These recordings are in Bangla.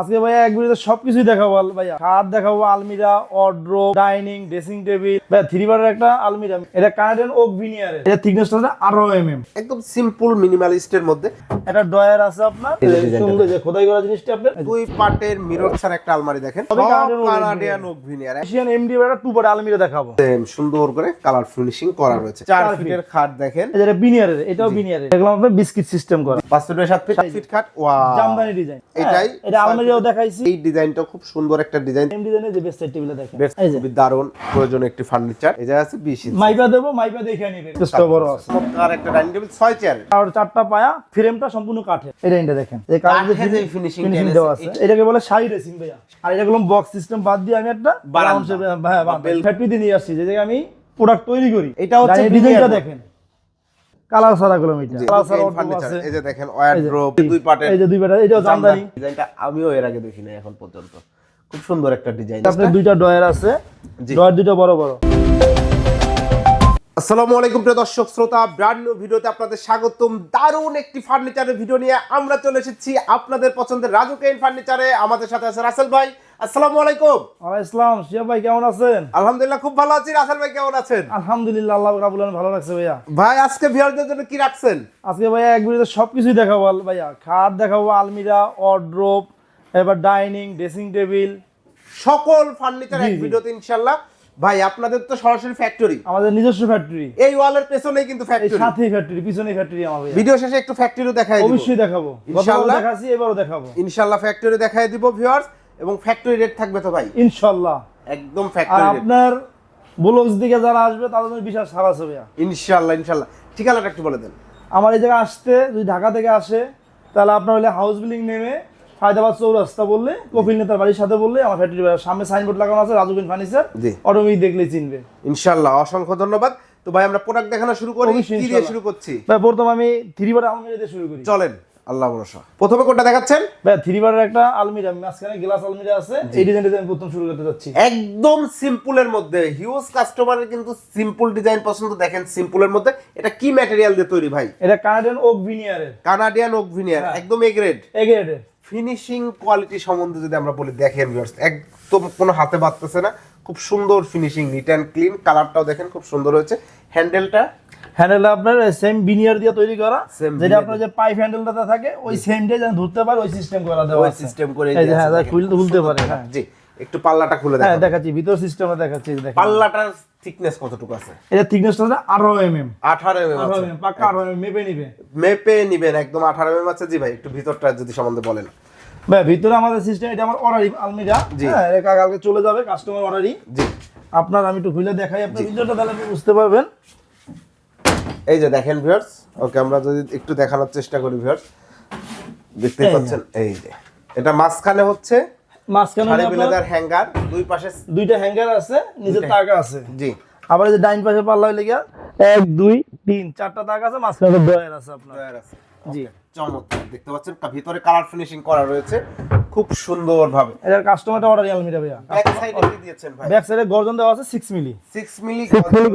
আজকে ভাইয়া এক ভিডিওতে সবকিছুই দেখাবো ভাইয়া। খাট দেখাবো আলমিরা অড্রো ডাইনিং ড্রেসিং টেবিল ভাইয়া থ্রি বারের একটা আলমিরা। এটা কানাডিয়ান ওক ভিনিয়ারের এটা থিকনেসটা আছে আঠারো এম এম একদম সিম্পল মিনিমালিস্টের মধ্যে। একটা ডয়ার আছে আপনার। সুন্দর যে খোদাই করা জিনিসটা আপনার। দুই পার্টের মিরর ছাড়া একটা আলমারি দেখেন। Canadian oak veneer Asian MD একটা টু পারে আলমিরা দেখাবো। সুন্দর করে কালার ফিনিশিং করা রয়েছে। চার ফিটের খাট দেখেন। এটা বিনিয়ারের এটাও বিনিয়ারের দেখলাম আপনার বিস্কিট সিস্টেম করা। পাঁচ ফিট বাই সাত ফিট সাত ফিট খাট। ওয়া জামদানি ডিজাইন এটাই এটা আলমিরাও দেখাইছি। এই ডিজাইনটা খুব সুন্দর একটা ডিজাইন। এম ডিজাইনের যে বেস্ট সাইড টেবিলে দেখেন। এই যে। খুবই দারুণ। প্রয়োজনীয় একটি ফার্নিচার এই জায়গা আছে বিশ ইঞ্চি মাইপা দেবো মাইপা দেখে নিবে চেষ্টা বড় আছে। চমৎকার একটা ডাইনিং টেবিল ছয় চেয়ার আর চারটা পায়া ফ্রেমটা সম্পূর্ণ কাঠের। এই লাইনটা দেখেন। এই কাঠের যে ফিনিশিং দেওয়া আছে এটাকে বলে শাড়ি রেসিং ভাইয়া। আর এটা গুলো বক্স সিস্টেম বাদ দিয়ে আমি একটা বারান্দা। ফ্যাক্টরি দিয়ে আসছি যে আমি প্রোডাক্ট তৈরি করি। এটা হচ্ছে ডিজাইনটা। দেখেন। কালারগুলো মিটার কালার ফার্নিচার এই যে দেখেন ওয়ার্ড্রোব দুই পার্টের এই যে দুই বেটা এটাও জামদানি। ডিজাইনটা আমিও এর আগে এখন পর্যন্ত। খুব সুন্দর একটা ডিজাইন আপনার দুইটা ডয়ার আছে। ডয়ার বড় বড়। আসসালামু আলাইকুম প্রিয় দর্শক শ্রোতা ব্র্যান্ড নিউ ভিডিওতে আপনাদের স্বাগতম। দারুণ একটি ফার্নিচারের ভিডিও নিয়ে আমরা চলে এসেছি আপনাদের পছন্দের রাজু কেইন ফার্নিচারে আমাদের সাথে আছে রাসেল ভাই। আসসালামু আলাইকুম। শিয়া ভাই কেমন আছেন? আলহামদুলিল্লাহ খুব ভালো আছি। রাসেল ভাই কেমন আছেন? আলহামদুলিল্লাহ আল্লাহ রাবুল ভালো লাগছে ভাইয়া। ভাই আজকে ভিউয়ারদের জন্য কি রাখছেন? আজকে ভাইয়া এক ভিডিওতে সবকিছুই দেখাবো ভাইয়া। খাট দেখাবো আলমিরা অড্রোপ এবার ডাইনিং ড্রেসিং টেবিল সকল ফার্নিচার এক। ভিডিওতে ইনশাআল্লাহ। ভাই আপনাদের তো সরাসরি ফ্যাক্টরি আমাদের নিজস্ব ফ্যাক্টরি এই ওয়ালের পেছনেই কিন্তু ফ্যাক্টরি সাথেই ফ্যাক্টরি পিছনে ফ্যাক্টরি ভাইয়া। ভিডিও শেষে একটু ফ্যাক্টরিও দেখাই দিব। অবশ্যই দেখাবো। ইনশাআল্লাহ। দেখাচ্ছি এবারও দেখাবো। ইনশাআল্লাহ ফ্যাক্টরি দেখাই দিব ভিউয়ার্স এবং ফ্যাক্টরি রেট থাকবে তো ভাই? ইনশাল্লাহ। একদম ফ্যাক্টরি রেট আপনার ব্লগস দিকে যারা আসবে তাদের জন্য বিশাল সারা আছে ভাইয়া ইনশাআল্লাহ ইনশাআল্লাহ ঠিকানাটা একটু বলে দেন। আমার এই জায়গায় আসতে যদি ঢাকা থেকে আসে তাহলে আপনার হলে হাউস বিল্ডিং নেমে ফায়দাবাদ চৌরাস্তা বললে কপিল নেতার বাড়ির সাথে বললে আমার ফ্যাক্টরি সামনে সাইনবোর্ড লাগানো আছে রাজুবিন ফার্নিচার। অটোমেটিক দেখলেই চিনবে। ইনশাআল্লাহ অসংখ্য ধন্যবাদ। তো ভাই আমরা প্রোডাক্ট দেখানো শুরু করি কি দিয়ে শুরু করছি? ভাই প্রথম আমি থ্রি বার আলমিরা দিয়ে শুরু করি। চলেন। আল্লাহ ভরসা। প্রথমে কোনটা দেখাচ্ছেন? ভাই থ্রি বারের একটা আলমিরা মাঝখানে গ্লাস আলমিরা আছে। এই ডিজাইনটা আমি প্রথম শুরু করতে যাচ্ছি। একদম সিম্পলের মধ্যে। হিউজ কাস্টমারের কিন্তু সিম্পল ডিজাইন পছন্দ। দেখেন সিম্পলের মধ্যে। এটা কি ম্যাটেরিয়াল দিয়ে তৈরি ভাই? এটা কানাডিয়ান ওক ভিনিয়ারের কানাডিয়ান ওক ভিনিয়ার। একদম এ গ্রেড এগ্রেডের ফিনিশিং কোয়ালিটি সম্বন্ধে যদি আমরা বলি দেখেন viewers, একদম কোনো হাতে বাঁধতেছে না। খুব সুন্দর ফিনিশিং নিট অ্যান্ড ক্লিন কালারটাও দেখেন খুব সুন্দর হয়েছে। হ্যান্ডেলটা হ্যান্ডেলটা আপনার সেম বিনিয়ার দিয়ে তৈরি করা যেটা আপনার যে পাইপ হ্যান্ডেলটা থাকে ওই সেমটাই যেন ধরতে পারে ওই সিস্টেম করা দেওয়া ওই সিস্টেম করে হ্যাঁ খুলতে খুলতে পারে হ্যাঁ। জি একটু পাল্লাটা খুলে হ্যাঁ দেখাচ্ছি ভিতর সিস্টেমে দেখাচ্ছি পাল্লাটার থিকনেস কতটুকু আছে? এটা থিকনেসটা আছে এম আঠারো আছে। এম মেপে নিবে। মেপে নিবেন একদম আঠারো এম আছে। জি ভাই একটু ভিতরটা যদি সম্বন্ধে বলেন। ভাই ভিতরে আমাদের সিস্টেম এটা আমার অর্ডারই আলমিরা। হ্যাঁ এটা কালকে চলে যাবে কাস্টমার অর্ডারই জি। আপনার আমি একটু খুলে দেখাই আপনার ভিতরটা তাহলে আপনি বুঝতে পারবেন। এই যে দেখেন ভিউয়ার্স ওকে আমরা যদি একটু দেখানোর চেষ্টা করি ভিউয়ার্স দেখতে পাচ্ছেন? এই যে। এটা মাঝখানে হচ্ছে মাঝখানে শাড়ি আপনার বিলাদার হ্যাঙ্গার দুই পাশে দুইটা হ্যাঙ্গার আছে নিচে তাক আছে। জি। আবার যে ডাইন পাশে পাল্লা হইলে গিয়া এক দুই তিন চারটা তাক আছে মাঝখানে ড্রয়ার আছে আপনার। ড্রয়ার আছে। জি। চমৎকার। দেখতে পাচ্ছেন? ভিতরে কালার ফিনিশিং করা রয়েছে। খুব সুন্দর ভাবে এটার কাস্টমারটা অর্ডারই আলমিরা ভাইয়া। ব্যাক সাইডে কি দিয়েছেন ভাই? ব্যাক সাইডে গর্জন দেওয়া আছে সিক্স মিলি 6 মিলি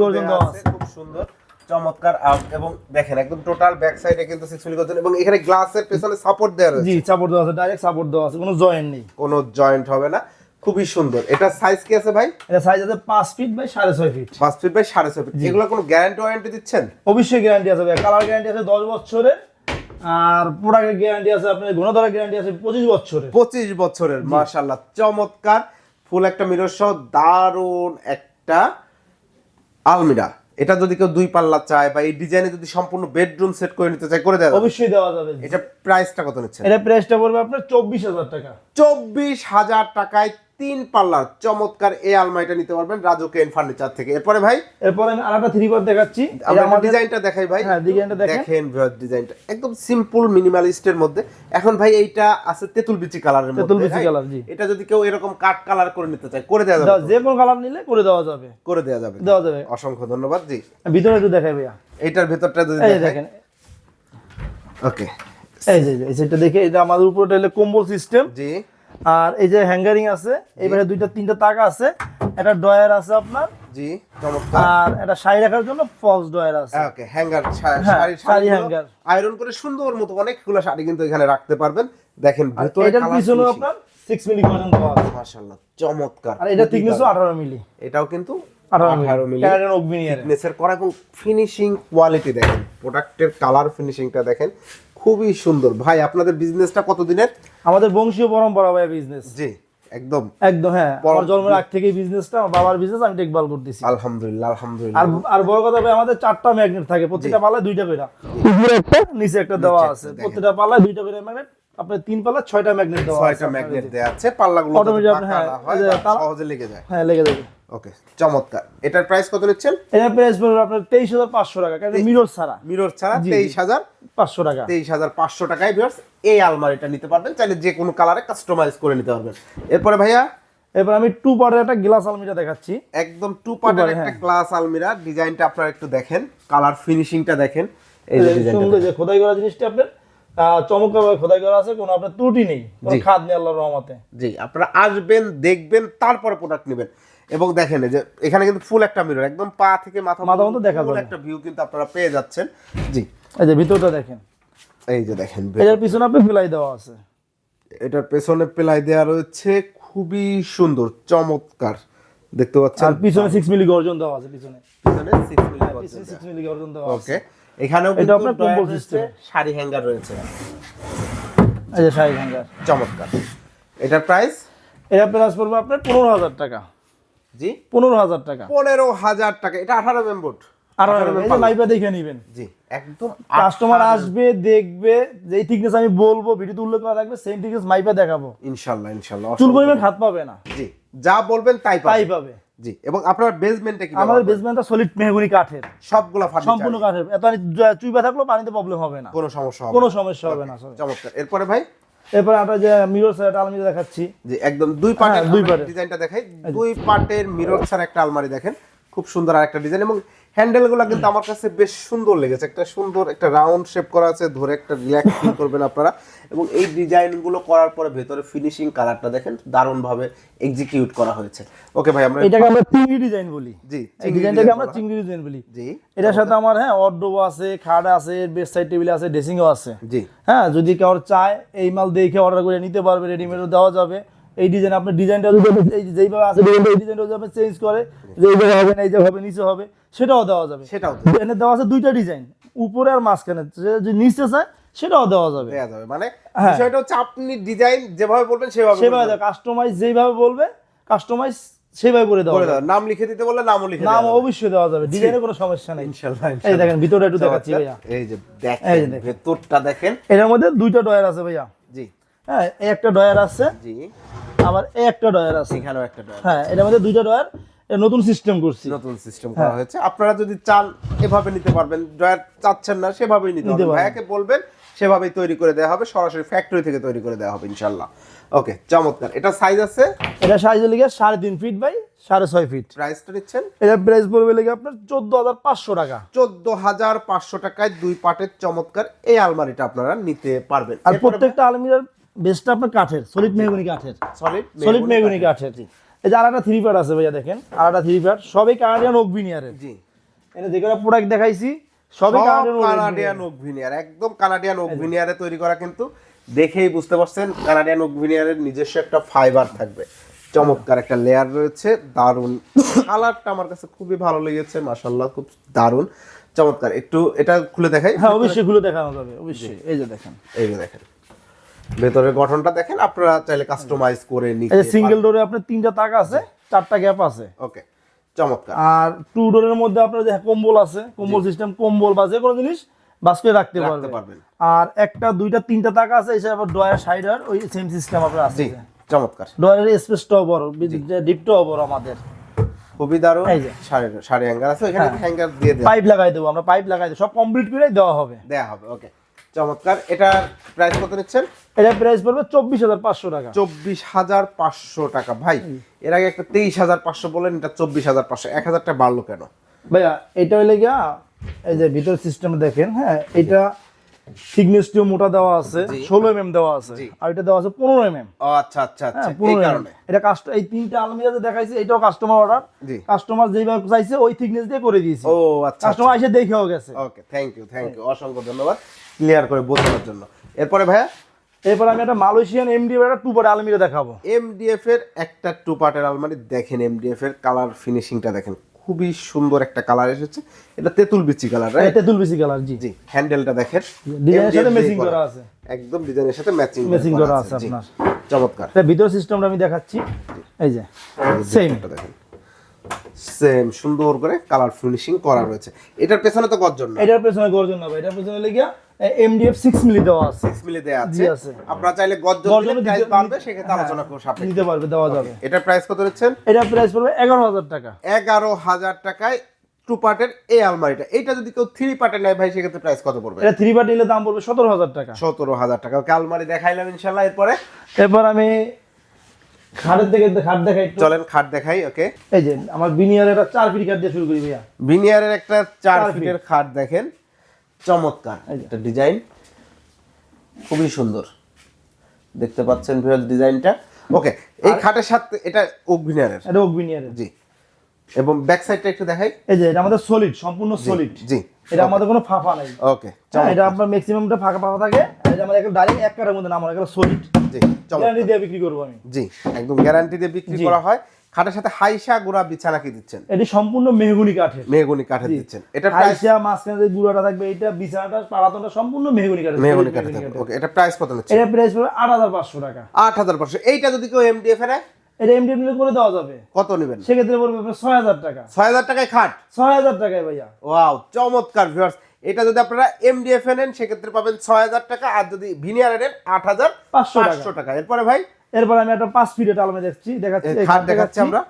গর্জন দেওয়া আছে। খুব সুন্দর। চমৎকার এবং দেখেন একদম টোটাল ব্যাক সাইডে কিন্তু সিক্স মিলি গর্জন এবং এখানে গ্লাসের পেছনে সাপোর্ট দেওয়া রয়েছে। জি সাপোর্ট দেওয়া আছে ডাইরেক্ট সাপোর্ট দেওয়া আছে কোনো জয়েন্ট নেই। কোনো জয়েন্ট হবে না খুবই সুন্দর। এটা সাইজ কি আছে ভাই? এটা সাইজ আছে পাঁচ ফিট বাই সাড়ে ছয় ফিট পাঁচ ফিট বাই সাড়ে ছয় ফিট এগুলো কোনো গ্যারান্টি ওয়ারেন্টি দিচ্ছেন? অবশ্যই গ্যারান্টি আছে ভাই। কালার গ্যারান্টি আছে দশ বছরের আর প্রোডাক্টের গ্যারান্টি আছে আপনার গুণধরের গ্যারান্টি আছে পঁচিশ বছরের। পঁচিশ বছরের মাশাল্লাহ চমৎকার। ফুল একটা মিরর সহ দারুণ একটা আলমিরা। এটা যদি কেউ দুই পাল্লা চায় বা এই ডিজাইনে যদি সম্পূর্ণ বেডরুম সেট করে নিতে চায় করে দেওয়া অবশ্যই দেওয়া যাবে। এটা প্রাইসটা কত নিচ্ছে এটা প্রাইসটা পড়বে আপনার চব্বিশ হাজার টাকা। চব্বিশ হাজার টাকায় তিন পাল্লার চমৎকার এই আলমারিটা নিতে পারবেন রাজু কেন ফার্নিচার থেকে। এরপরে ভাই? এরপরে আমি আরেকটা থ্রি বার দেখাচ্ছি। এটা আমরা ডিজাইনটা দেখাই ভাই। হ্যাঁ, ডিজাইনটা দেখেন। ডিজাইনটা একদম সিম্পল মিনিমালিস্টের মধ্যে। এখন ভাই এইটা আছে তেঁতুল বিচি কালারের মধ্যে তেঁতুল বিচি কালার, জি। এটা যদি কেউ এরকম কাট কালার করে নিতে চায় করে দেওয়া যাবে। যে কোনো কালার নিলে করে দেওয়া যাবে। করে দেওয়া যাবে। দেওয়া যাবে। অসংখ্য ধন্যবাদ জি। ভিতরে একটু দেখাই ভাইয়া। এইটার ভেতরটা যদি দেখেন। ওকে এই যে এই সেটটা দেখে এটা আমাদের উপরে হলো কম্বল সিস্টেম জি। আর এই যে হ্যাঙ্গারিং আছে এই পাশে দুইটা তিনটা তাক আছে একটা ডয়ার আছে আপনার। জি চমৎকার। আর এটা শাড়ি রাখার জন্য ফলস ডয়ার আছে। ওকে হ্যাঙ্গার হ্যাঁ, শাড়ি শাড়ি শাড়ি hanger। আয়রন করে সুন্দর মতো অনেকগুলো শাড়ি কিন্তু এখানে রাখতে পারবেন। দেখেন ভেতরে এটার colour পিছনে আপনার সিক্স মিলি গর্জন দেওয়া আছে। মাশাআল্লাহ চমৎকার। আর এটা থিকনেসও আঠারো মিলি এটাও কিন্তু আঠারো আঠারো মিলি মিলি ক্যানাডিয়ান ওক নেসের করা এবং ফিনিশিং কোয়ালিটি দেখেন প্রোডাক্টের কালার ফিনিশিংটা দেখেন। খুবই সুন্দর। ভাই আপনাদের বিজনেসটা কতদিনের? আমাদের বংশীয় পরম্পরা ভাই বিজনেস জি একদম। একদম হ্যাঁ আমার জন্মের আগ থেকেই বিজনেসটা আমার বাবার বিজনেস আমি দেখভাল করতেছি। আলহামদুলিল্লাহ আর আলহামদুলিল্লাহ। আর আর বড় কথা ভাই আমাদের চারটা ম্যাগনেট থাকে প্রত্যেকটা পাল্লায় দুইটা করে। উপরে একটা নিচে একটা দেওয়া আছে। প্রত্যেকটা পাল্লায় দুইটা করে ম্যাগনেট আপনার তিন পাল্লায় ছয়টা ম্যাগনেট দেওয়া আছে ছয়টা ম্যাগনেট দেওয়া আছে পাল্লাগুলো আপনি- বাঁকা হ্যাঁ, সহজে লেগে যায়। হ্যাঁ লেগে যাবে। ওকে চমৎকার। এটার প্রাইস কত নিচ্ছেন? এটা প্রাইস পড়বে আপনার তেইশ হাজার পাঁচশো টাকা কারণ মিরর ছাড়া। মিরর ছাড়া। তেইশ হাজার পাঁচশো টাকা। তেইশ হাজার পাঁচশো টাকায় ভিউয়ার্স এই আলমারিটা নিতে পারবেন। চাইলে যে কোনো কালারে কাস্টমাইজ করে নিতে পারবেন। এরপরে ভাইয়া? এবার আমি টু পার্টের একটা গ্লাস আলমিরা দেখাচ্ছি। একদম টু পার্টের একটা হ্যাঁ। গ্লাস আলমিরা। ডিজাইনটা আপনারা একটু দেখেন। কালার ফিনিশিংটা দেখেন। এই যে সুন্দর যে খোদাই করা জিনিসটা আপনার চমৎকারভাবে খোদাই করা আছে কোনো আপনার ত্রুটি নেই। খাদ নেই আল্লাহর রহমতে। জি আপনারা আসবেন দেখবেন তারপরে প্রোডাক্ট নেবেন। এবং দেখেন যে এখানে কিন্তু ফুল একটা মিরর একদম পা থেকে মাথা মাথা মতো দেখা যাবে। একটা ভিউ কিন্তু আপনারা পেয়ে যাচ্ছেন। জি। এই যে ভিতরটা দেখেন। এই যে দেখেন এটার পিছনে আপনি ফেলাই দেওয়া আছে। এটার পেছনে প্লাই দেওয়া রয়েছে খুবই সুন্দর চমৎকার। দেখতে পাচ্ছেন? আর পিছনে সিক্স মিলি গর্জন দেওয়া আছে পিছনে। পিছনে six মিলি পিছনে পর্যন্ত। সিক্স মিলি গর্জন দেওয়া আছে। ওকে এখানেও এটা কিন্তু আপনার combo রয়েছে, শাড়ি হ্যাঙ্গার রয়েছে। এই যে শাড়ি হ্যাঙ্গার চমৎকার। এটার প্রাইস এটা প্রাইস পড়বে আপনার পনেরো হাজার টাকা। জি? পনেরো হাজার টাকা। পনেরো হাজার টাকা। এটা আঠারো মেম্বর আর এই দেখে নিবেন। জি একদম কাস্টমার আসবে দেখবে যে থিকনেস আমি বলব ভিডিওতে উল্লেখ করা থাকবে সেম থিকনেস মাইপা দেখাবো। ইনশাল্লাহ ইনশাল্লাহ চুল পরিমাণ হাত পাবে না। জি যা বলবেন তাই তাই পাবে। জি এবং আপনার বেসমেন্টে কি আমাদের ব্যবহার বেসমেন্টটা সলিড মেহগুনি কাঠের। সবগুলা ফার্নিচার সম্পূর্ণ কাঠের। এত চুইবা থাকলেও পানিতে প্রবলেম হবে না। কোনো সমস্যা হবে কোনো না। সমস্যা হবে না। চমৎকার। এরপরে ভাই? এরপর আমরা যে মিরর সেট আলমারি দেখাচ্ছি। যে একদম দুই পার্টের হ্যাঁ, দুই পার্টের। ডিজাইনটা দেখাই। দুই পার্টের মিরর ছাড়া একটা আলমারি দেখেন। খুব সুন্দর আর একটা ডিজাইন এবং হ্যান্ডেলগুলো কিন্তু আমার কাছে বেশ সুন্দর লেগেছে। একটা সুন্দর একটা রাউন্ড শেপ করা আছে ধরে একটা রিল্যাক্স ফিল করবেন আপনারা। এবং এই ডিজাইনগুলো করার পরে ভেতরে ফিনিশিং কালারটা দেখেন দারুণভাবে এক্সিকিউট করা হয়েছে। ওকে ভাই আমরা এটাকে আমরা চিংড়ি ডিজাইন বলি। জি এই ডিজাইনটাকে আমরা চিংড়ি ডিজাইন বলি। জি। এটার সাথে আমার হ্যাঁ অর্ডোবো আছে খাট আছে বেড সাইড টেবিল আছে ড্রেসিংও আছে। জি। হ্যাঁ যদি কেউ চায় এই মাল দেখে অর্ডার করে নিতে পারবে রেডিমেডও দেওয়া যাবে। এই ডিজাইন আপনার ডিজাইনটা যদি আপনি এই যেইভাবে আছে ডিজাইনটা এই ডিজাইনটা যদি আপনি চেঞ্জ করে যে এই জায়গায় হবে না এই জায়গায় হবে নিচে হবে সেটাও দেওয়া যাবে। সেটাও এনে দেওয়া আছে দুইটা ডিজাইন উপরে আর মাঝখানে। যে নিচে চায় সেটাও দেওয়া যাবে। দেয়া যাবে। মানে হ্যাঁ। বিষয়টা হচ্ছে আপনি ডিজাইন যেভাবে বলবেন সেভাবে সেভাবে কাস্টমাইজ যেভাবে বলবে কাস্টমাইজ সেভাবে করে দেওয়া যাবে। নাম লিখে দিতে বললে নামও লিখে নাম অবশ্যই দেওয়া যাবে। ডিজাইনে কোনো সমস্যা নেই। ইনশাআল্লাহ এই দেখেন ভিতরে একটু দেখাচ্ছি ভাইয়া। এই যে দেখেন দেখেন। ভেতরটা দেখেন। এটার মধ্যে দুইটা ডয়ার আছে ভাইয়া। জি। হ্যাঁ এই একটা ডয়ার আছে জি। আবার এই একটা ডয়ার আছে। এখানেও একটা ডয়ার হ্যাঁ এটার মধ্যে দুইটা ডয়ার নতুন সিস্টেম করছি। নতুন সিস্টেম হ্যাঁ। করা হয়েছে। আপনারা যদি চান এভাবে নিতে পারবেন। ড্রয়ার চাচ্ছেন না সেভাবেই নিতে পারবেন। ভাইয়াকে বলবেন সেভাবেই তৈরি করে দেওয়া হবে সরাসরি ফ্যাক্টরি থেকে তৈরি করে দেওয়া হবে ইনশাল্লাহ। ওকে চমৎকার। এটা সাইজ আছে? এটা সাইজ লেগে সাড়ে তিন ফিট বাই সাড়ে ছয় ফিট প্রাইসটা দিচ্ছেন এটা প্রাইস পড়বে লেগে আপনার চোদ্দ হাজার পাঁচশো টাকা। চোদ্দ হাজার পাঁচশো টাকায় দুই পাটের চমৎকার এই আলমারিটা আপনারা নিতে পারবেন। আর প্রত্যেকটা আলমিরার বেসটা আপনার কাঠের সলিড মেহগুনি কাঠের। সলিড সলিড মেহগুনি কাঠের। এই যে আরেকটা থ্রি পার্ট আছে ভাইয়া দেখেন আরেকটা থ্রি পার্ট সবই কানাডিয়ান ওক ভিনিয়ারের জি। এটা যে কোনো প্রোডাক্ট দেখাইছি সবই সব Canadian oak Canadian oak veneer একদম কানাডিয়ান ওক তৈরি করা কিন্তু দেখেই বুঝতে পারছেন কানাডিয়ান ওক নিজস্ব একটা ফাইবার থাকবে। চমৎকার একটা লেয়ার রয়েছে দারুণ কালারটা আমার কাছে খুবই ভালো লেগেছে মাশাল্লাহ খুব দারুণ চমৎকার একটু এটা খুলে দেখাই। হ্যাঁ অবশ্যই খুলে দেখানো যাবে অবশ্যই এই যে দেখেন। এই যে দেখেন। ভেতরের গঠনটা দেখেন আপনারা চাইলে কাস্টমাইজ করে নিতে সিঙ্গেল ডোরে আপনার তিনটা তাক আছে চারটা গ্যাপ আছে। ওকে চমৎকার। আর টু ডোরের মধ্যে আপনার যে কম্বল আছে কম্বল সিস্টেম কম্বল বা যে কোনো জিনিস বাস করে রাখতে পারবেন। আর একটা দুইটা তিনটা তাকা আছে এসে আবার ডয়ার সাইড আর ওই সেম সিস্টেম আপনার আছে। চমৎকার। ডয়ারের স্পেসটাও বড় ডিপটাও বড় আমাদের। খুবই যে। সাড়ে সাড়ে হ্যাঙ্গার আছে এখানে হ্যাঙ্গার দিয়ে দেওয়া পাইপ লাগাই দেবো আমরা পাইপ লাগাই দেবো সব কমপ্লিট করে দেওয়া হবে। দেয়া হবে ওকে চমৎকার। এটার প্রাইস কত নিচ্ছেন? এটা প্রাইস পড়বে চব্বিশ হাজার পাঁচশো টাকা। চব্বিশ হাজার পাঁচশো টাকা। ভাই এর আগে একটা তেইশ হাজার পাঁচশো বলেন এটা চব্বিশ হাজার পাঁচশো। এক হাজার টাকা বাড়লো কেন? ভাইয়া এটা হইলে গিয়া এই যে ভিতর সিস্টেম দেখেন হ্যাঁ এটা থিকনেসটিও মোটা দেওয়া আছে ষোলো এম দেওয়া আছে আর এটা দেওয়া আছে পনেরো এম ও আচ্ছা আচ্ছা আচ্ছা হ্যাঁ পনেরো কারণে। এটা কাস্ট এই তিনটা আলমিরা যে দেখাইছে এটাও কাস্টমার অর্ডার কাস্টমার যেভাবে চাইছে ওই থিকনেস দিয়ে করে দিয়েছি। ও আচ্ছা কাস্টমার এসে দেখেও গেছে। Okay thank you thank you অসংখ্য ধন্যবাদ। ক্লিয়ার করে বোঝানোর জন্য। এরপরে ভাইয়া? এরপর আমি একটা মালয়েশিয়ান এমডি একটা টু পারে আলমিরা দেখাবো। এমডিএফ এর একটা টু পার্টের আলমারি দেখেন এমডিএফ এর কালার ফিনিশিংটা দেখেন। খুবই সুন্দর একটা কালার এসেছে। এটা তেঁতুল বিচি কালার রাইট তেঁতুল বেশি কালার জি। জি হ্যান্ডেলটা দেখেন। ডিজাইনের সাথে ম্যাচিং করা আছে। একদম ডিজাইনের সাথে ম্যাচিং Matching করা আছে। আপনার। চমৎকার। এটা ভিতর সিস্টেমটা আমি দেখাচ্ছি। এই যে সেম দেখেন। সেম সুন্দর করে কালার ফিনিশিং করা রয়েছে। এটার পেছনে তো গর্জন না। এটার পেছনে গর্জন হবে এটার পেছনে লেগে এমডিএফ সিক্স মিলি দেওয়া আছে। সিক্স মিলে দেয়া আছে। আছে। আপনারা চাইলে গর্জন প্রাইস বাড়বে সেক্ষেত্রে আলোচনা করব সাপেক্ষে। নিতে পারবে দেওয়া যাবে। এটার প্রাইস কত দিচ্ছেন? এটা প্রাইস পড়বে এগারো হাজার টাকা। এগারো হাজার টাকায় টু পার্টের এই আলমারিটা। এটা যদি কেউ থ্রি পার্টে নেয় ভাই সেক্ষেত্রে প্রাইস কত পড়বে? এটা থ্রি পার্ট নিলে দাম পড়বে সতেরো হাজার টাকা। সতেরো হাজার টাকা। ওকে আলমারি দেখাইলাম ইনশাল্লাহ এরপরে। এরপর আমি খাটের থেকে খাট দেখাই চলেন খাট দেখাই ওকে এই যে আমার বিনিয়ার একটা চার ফিট কাঠ দিয়ে শুরু করি ভাইয়া। ভিনিয়ারের একটা চার ফিটের খাট দেখেন। চমৎকার একটা ডিজাইন খুবই সুন্দর। দেখতে পাচ্ছেন ভিউয়ার ডিজাইনটা ওকে এই খাটের সাথে এটা ওক ভিনিয়ারের এটা ওক বিনিয়ারের জি। এবং ব্যাক সাইডটা একটু দেখাই। এই যে এটা আমাদের সলিড সম্পূর্ণ সলিড জি এটা আমাদের কোনো ফাঁপা নাই। ওকে হ্যাঁ, এটা আপনার ম্যাক্সিমামটা ফাঁকা ফাঁকা থাকে। এটা আমাদের একটা ডাইরেক্ট এক কাঠের মধ্যে নাম একটা সলিড জি গ্যারান্টি দিয়ে বিক্রি করব আমি। জি একদম গ্যারান্টি দিয়ে বিক্রি করা হয়। খাটের সাথে হাইসা গুড়া বিছানা কি দিচ্ছেন? এটি সম্পূর্ণ মেহগুনি কাঠের। মেহগুনি কাঠের দিচ্ছেন। এটা আইসা মাঝখানে যে গুঁড়াটা থাকবে এটা বিছানাটা পাড়াতনটা সম্পূর্ণ মেহগুনি কাঠের। মেহগুনি কাঠের থাকবে। ওকে এটা প্রাইস কত নিচ্ছে এটা প্রাইস পড়বে আট হাজার পাঁচশো টাকা। আট হাজার পাঁচশো। এইটা যদি কেউ এমডিএফ এর এটা এমডি মিলে করে দেওয়া যাবে। কত নেবেন? সেক্ষেত্রে পড়বে আপনার ছয় হাজার টাকা। ছয় হাজার টাকায় খাট? ছয় হাজার টাকায় ভাইয়া। ওয়াও চমৎকার ভিউয়ার্স এটা যদি আপনারা এমডিএফ নেন সেক্ষেত্রে পাবেন ছয় হাজার টাকা আর যদি ভিনিয়ার নেন আট হাজার পাঁচশো টাকা। এরপরে ভাই এরপরে আমি একটা পাঁচ ফিট আলমে দেখছি দেখাচ্ছি খাট দেখাচ্ছি আমরা।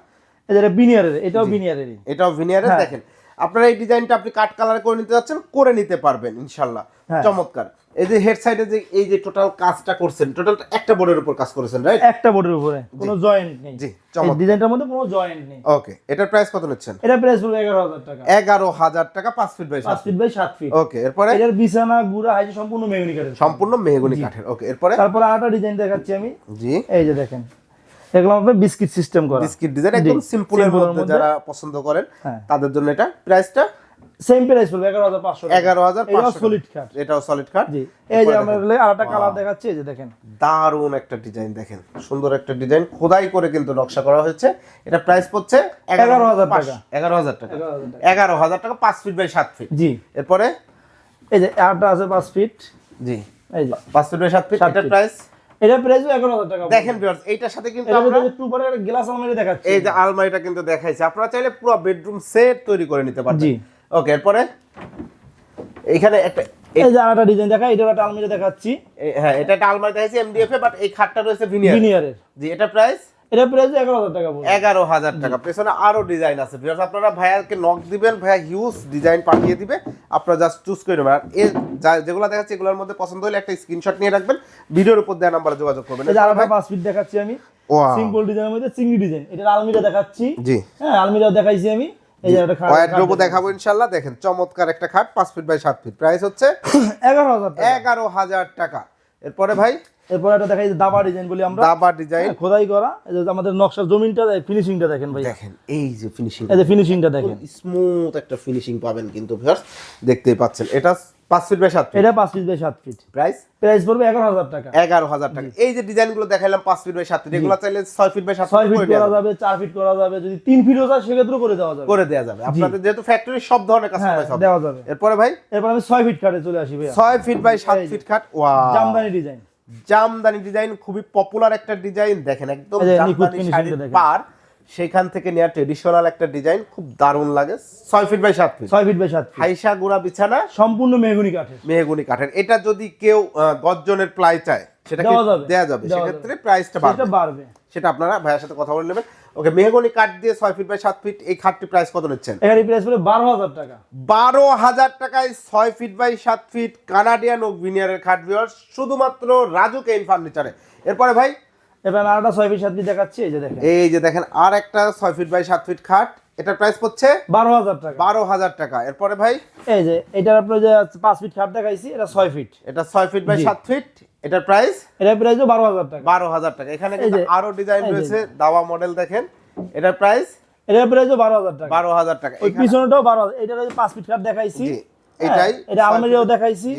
এটা ভিনিয়ারের এটাও ভিনিয়ারের এটাও ভিনিয়ারের হ্যাঁ। দেখেন আপনারা এই ডিজাইনটা আপনি কাট কালার করে নিতে যাচ্ছেন করে নিতে পারবেন ইনশাল্লাহ হ্যাঁ। চমৎকার এই যে হেড সাইডে যে এই যে টোটাল কাজটা করছেন টোটালটা একটা বোর্ডের উপর কাজ করেছেন রাইট একটা বোর্ডের উপরে কোনো জয়েন্ট নেই। জি, চমৎকার। ডিজাইনটার মধ্যে কোনো জয়েন্ট নেই। ওকে এটার প্রাইস কত নিচ্ছেন? এটা প্রাইস এগারো হাজার টাকা। এগারো হাজার টাকা পাঁচ ফিট বাই পাঁচ ফিট বাই সাত ফিট ওকে এরপরে? এটার বিছানা গুড়া হাইছে সম্পূর্ণ মেহগুনি কাঠের। সম্পূর্ণ মেহগুনি কাঠের ওকে এরপরে? তারপরে আরেকটা ডিজাইন দেখাচ্ছি আমি। জি। এই যে দেখেন এগুলো আপনার বিস্কিট সিস্টেম করা। বিস্কিট ডিজাইন একদম জি, সিম্পলের এর মধ্যে মধ্যে। যারা পছন্দ করেন হ্যাঁ। তাদের জন্য এটা। প্রাইসটা সেম প্রাইস পাঁচশো এগারো হাজার এটাও সলিড এটাও সলিড কাঠ জি। এই যে আমরা আরেকটা কালার দেখাচ্ছি এই যে দেখেন। দারুণ একটা ডিজাইন দেখেন। সুন্দর একটা ডিজাইন খোদাই করে কিন্তু নকশা করা হয়েছে। এটা প্রাইস পড়ছে 11,000 টাকা। এগারো হাজার টাকা। 11,000 টাকা। ফিট বাই ফিট জি। এরপরে? এই যে আছে পাঁচ ফিট জি। এই যে। ফিট বাই সাত ফিট সাত এটার প্রাইস এটা প্রাইস টাকা দেখেন ভিউয়ার্স এইটার সাথে কিন্তু আমরা টু পারে গ্লাস আলমারি দেখাচ্ছি। এই যে আলমারিটা কিন্তু দেখাইছে। আপনারা চাইলে পুরো বেডরুম সেট তৈরি করে নিতে পারবেন। জি। ওকে এরপরে? এইখানে একটা এই যে ডিজাইন দেখা এটা একটা আলমারি দেখাচ্ছি। হ্যাঁ এটা একটা আলমারি দেখাইছে এমডিএফ এ বাট এই খাটটা রয়েছে ভিনিয়ার বিনিয়ারের জি এটা প্রাইস এটা প্রাইস এগারো হাজার টাকা এগারো হাজার টাকা। পেছনে আরও ডিজাইন আছে বিকজ আপনারা ভাইয়াকে নক দিবেন ভাইয়া হিউজ ডিজাইন পাঠিয়ে দিবে আপনারা জাস্ট চুজ করে নেবেন। আর এর যেগুলো দেখাচ্ছে এগুলোর মধ্যে পছন্দ হলে একটা স্ক্রিনশট নিয়ে রাখবেন ভিডিওর উপর দেওয়া নাম্বারে যোগাযোগ করবেন। এই যে আরেকটা পাঁচ ফিট দেখাচ্ছি আমি। সিম্পল ডিজাইনের মধ্যে চিংড়ি ডিজাইন এটা আলমিরা দেখাচ্ছি। জি। হ্যাঁ আলমিরাও দেখাইছি আমি। এই যে একটা খাট ওয়াইড্রোবও দেখাবো ইনশাল্লাহ। দেখেন চমৎকার একটা খাট পাঁচ ফিট বাই সাত ফিট। প্রাইস হচ্ছে এগারো হাজার টাকা। এগারো হাজার টাকা। এরপরে ভাই? এরপরে একটা দেখাই দাবা ডিজাইন বলি আমরা। দাবা ডিজাইন হ্যাঁ, খোদাই করা। এই যে আমাদের নকশা জমিনটা ফিনিশিংটা দেখেন ভাই। দেখেন এই যে ফিনিশিং এই যে ফিনিশিংটা দেখেন। স্মুথ একটা ফিনিশিং পাবেন কিন্তু ভিউয়ার্স দেখতেই পাচ্ছেন। এটা পাঁচ ফিট বাই সাত এটা পাঁচ ফিট বাই সাত ফিট। প্রাইস প্রাইস পড়বে এগারো হাজার টাকা। এগারো হাজার টাকা। এই যে ডিজাইনগুলো দেখাইলাম পাঁচ ফিট বাই সাত ফিট। এগুলো চাইলে ছয় ফিট বাই সাত ছয় ফিট করা যাবে। চার ফিট করা যাবে যদি তিন ফিটও চায় সেক্ষেত্রেও করে দেওয়া যাবে। করে দেওয়া যাবে। আপনাদের যেহেতু ফ্যাক্টরি সব ধরনের হ্যাঁ কাস্টমাইজ হবে। দেওয়া যাবে। এরপরে ভাই? এরপর আমি ছয় ফিট কাটে চলে আসি ভাইয়া। ছয় ফিট বাই সাত ফিট খাট ওয়া জামদানি ডিজাইন জামদানি ডিজাইন খুবই পপুলার একটা ডিজাইন দেখেন একদম জামদানি শাড়ির পার। সেখান থেকে নেওয়া ট্রেডিশনাল একটা ডিজাইন খুব দারুণ লাগে। ছয় ফিট বাই সাত ফিট ছয় ফিট বাই সাত ফিট হাইসা গুড়া বিছানা সম্পূর্ণ মেহগুনি কাঠের। মেহগুনি কাঠের। এটা যদি কেউ আহ, গর্জনের প্লাই চায় সেটা দেওয়া যাবে। সেক্ষেত্রে প্রাইসটা বাড়বে। সেটা আপনারা ভাইয়ের সাথে কথা বলে নেবেন। ওকে মেহগনি কাঠ দিয়ে ছয় ফিট বাই সাত ফিট এই খাটটি প্রাইস কত নিচ্ছেন? এখানে প্রাইস পড়বে বারো হাজার টাকা। বারো হাজার টাকায় ছয় ফিট বাই সাত ফিট কানাডিয়ান ওক ভিনিয়ারের খাট ভিওর শুধুমাত্র রাজু কেইন ফার্নিচারে এরপরে ভাই এবার আরেকটা ছয় ফিট সাত ফিট দেখাচ্ছি এই যে দেখেন। এই যে দেখেন আর একটা ছয় ফিট বাই সাত ফিট খাট। এটার প্রাইস পড়ছে বারো হাজার টাকা। বারো হাজার টাকা। এরপরে ভাই? এই যে এটার আপনার যে পাঁচ ফিট খাট দেখাইছি এটা ছয় ফিট। এটা ছয় ফিট বাই সাত ফিট এটার প্রাইস এটা প্রাইসও বারো হাজার টাকা। বারো হাজার টাকা। এখানে আরও ডিজাইন রয়েছে দাওয়া মডেল দেখেন। এটার প্রাইস এটার প্রাইসও বারো হাজার টাকা। বারো হাজার টাকা। ওই পিছনেটাও বারো হাজার এটার পাঁচ ফিট খাট দেখাইছি। হ্যাঁ, এটাই এটা ছয় আলমারিও দেখাইছি।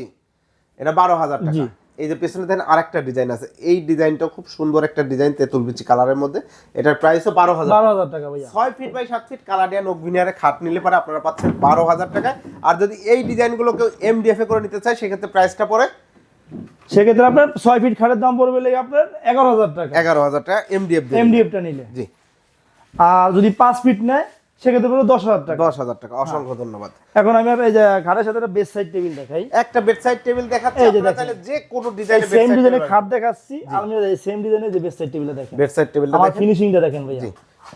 এটা বারো হাজার টাকা। এই যে পেছনে দেখেন আরেকটা ডিজাইন আছে। এই ডিজাইনটা খুব সুন্দর একটা ডিজাইন তেঁতুল বিচি কালারের মধ্যে। এটার প্রাইসও বারো হাজার। বারো হাজার টাকা ভাইয়া। ছয় ফিট বাই সাত ফিট কালাডিয়ান অগ্নিয়ারে খাট নিলে পরে আপনারা পাচ্ছেন বারো হাজার টাকায় আর যদি এই ডিজাইনগুলো কেউ এমডিএফ এ করে নিতে চায় সেক্ষেত্রে প্রাইসটা পড়ে সেক্ষেত্রে আপনার ছয় ফিট খাটের দাম পড়বে লেগে আপনার এগারো হাজার টাকা। এগারো হাজার টাকা এমডিএফ এমডিএফটা নিলে। জি। আর যদি পাঁচ ফিট নেয় সেক্ষেত্রে দশ হাজার টাকা। দশ হাজার টাকা। অসংখ্য ধন্যবাদ। এখন আমি এই যে সাথে বেস সাইড টেবিল দেখাই। একটা বেডসাইড টেবিল দেখাচ্ছে। যে কোনো সেম ডিজাইনের খাট দেখাচ্ছি। আমি সেম ডিজাইনের যে বেস সাইড টেবিলটা দেখেন। বেডসাইড টেবিলটা আমার ফিনিশিংটা দেখেন ভাইয়া।